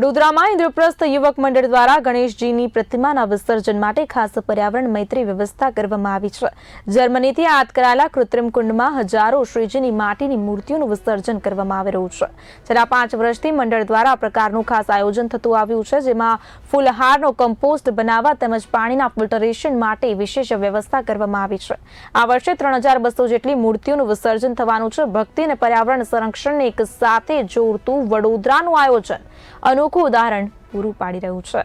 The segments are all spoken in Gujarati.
વડોદરામાં ઇન્દ્રપ્રસ્થ યુવક મંડળ દ્વારા ગણેશજીની પ્રતિમાના વિસર્જન માટે ખાસ પર્યાવરણ મૈત્રી વ્યવસ્થા કરવામાં આવી છે. જર્મનીથી આયાત કરાયેલા કૃત્રિમ કુંડમાં હજારો શ્રીજીની માટીની મૂર્તિઓનું વિસર્જન કરવામાં આવી રહ્યું છે. છેલ્લા પાંચ વર્ષથી મંડળ દ્વારા આ પ્રકારનું ખાસ આયોજન થતું આવ્યું છે, જેમાં ફૂલહારનો કમ્પોસ્ટ બનાવવા તેમજ પાણીના ફિલ્ટરેશન માટે વિશેષ વ્યવસ્થા કરવામાં આવી છે. આ વર્ષે ત્રણ હજાર બસો જેટલી મૂર્તિઓનું વિસર્જન થવાનું છે. ભક્તિ અને પર્યાવરણ સંરક્ષણને એક સાથે જોડતું વડોદરાનું આયોજન અનોખું ઉદાહરણ પૂરું પાડી રહ્યું છે.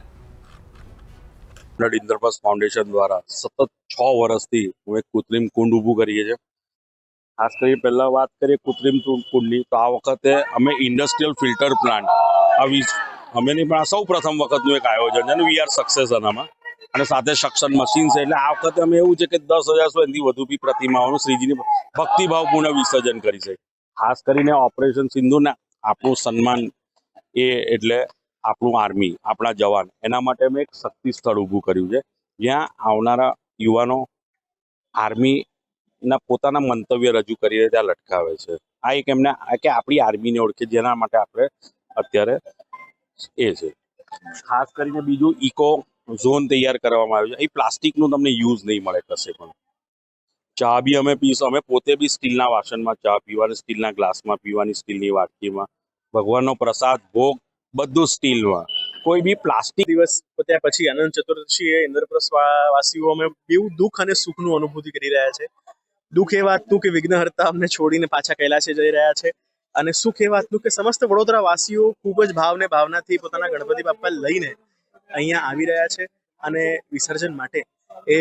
બ્લડ ઇન્દ્રપ્રસ્થ ફાઉન્ડેશન દ્વારા સતત છ વર્ષથી હું એક કૃત્રિમ કુંડ ઊભું કરીએ છીએ. ખાસ કરી પહેલા વાત કરીએ કૃત્રિમ કુંડની, તો આ વખતે અમે ઇન્ડસ્ટ્રીયલ ફિલ્ટર પ્લાન્ટ આવી અમે નહીં, પણ આ સૌ પ્રથમ વખતનું એક આયોજન છે અને વી આર સક્સેસ આનામાં. અને સાથે સક્ષમ મશીન છે, એટલે આ વખતે અમે એવું છે કે દસ હજાર સુધીથી વધુ બી પ્રતિમાઓનું શ્રીજીની ભક્તિભાવપૂર્ણ વિસર્જન કરી છે. ખાસ કરીને ઓપરેશન સિંધુના, આપણું સન્માન એ એટલે આપણું આર્મી, આપણા જવાન. એના માટે અમે એક શક્તિ સ્થળ ઊભું કર્યું છે. જ્યાં આવનારા યુવાનો આર્મીના પોતાના મંતવ્ય રજૂ કરીને ત્યાં લટકાવે છે. આ એક એમને કે આપણી આર્મીને ઓળખે, જેના માટે આપણે અત્યારે એ છે. ખાસ કરીને બીજું ઇકો ઝોન તૈયાર કરવામાં આવ્યો છે. એ પ્લાસ્ટિકનું તમને યુઝ નહીં મળે કશે પણ. ચા બી અમે પીશું. અમે પોતે બી સ્ટીલના વાસણમાં ચા પીવાની, સ્ટીલના ગ્લાસમાં પીવાની, સ્ટીલની વાટકીમાં. ભગવાનનો પ્રસાદ, ભોગ, બધું સ્ટીલમાં. કોઈ બી પ્લાસ્ટિક દિવસ પત્યા પછી અનંત ચતુર્દશી એ વાસીઓ અમે બેઉ દુઃખ અને સુખનું અનુભૂતિ કરી રહ્યા છે. દુઃખ એ વાતનું કે વિઘ્નહર્તા અમને છોડીને પાછા કૈલાસે જઈ રહ્યા છે અને સુખ એ વાતનું કે સમસ્ત વડોદરા વાસીઓ ખૂબ જ ભાવને ભાવનાથી પોતાના ગણપતિ બાપા લઈને અહીંયા આવી રહ્યા છે અને વિસર્જન માટે એ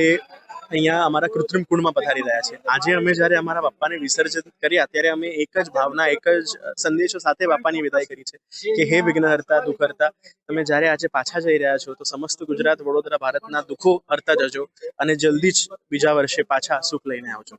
અહીંયા અમારા કૃત્રિમ કુંડમાં પધારી રહ્યા છે. આજે અમે જ્યારે અમારા બાપાને વિસર્જન કર્યા, ત્યારે અમે એક જ ભાવના, એક જ સંદેશો સાથે બાપાની વિદાય કરી છે કે હે વિઘ્નહર્તા, દુઃખહર્તા, તમે જ્યારે આજે પાછા જઈ રહ્યા છો, તો સમસ્ત ગુજરાત, વડોદરા, ભારતના દુઃખો હરતા જજો અને જલ્દી જ બીજા વર્ષે પાછા સુખ લઈને આવજો.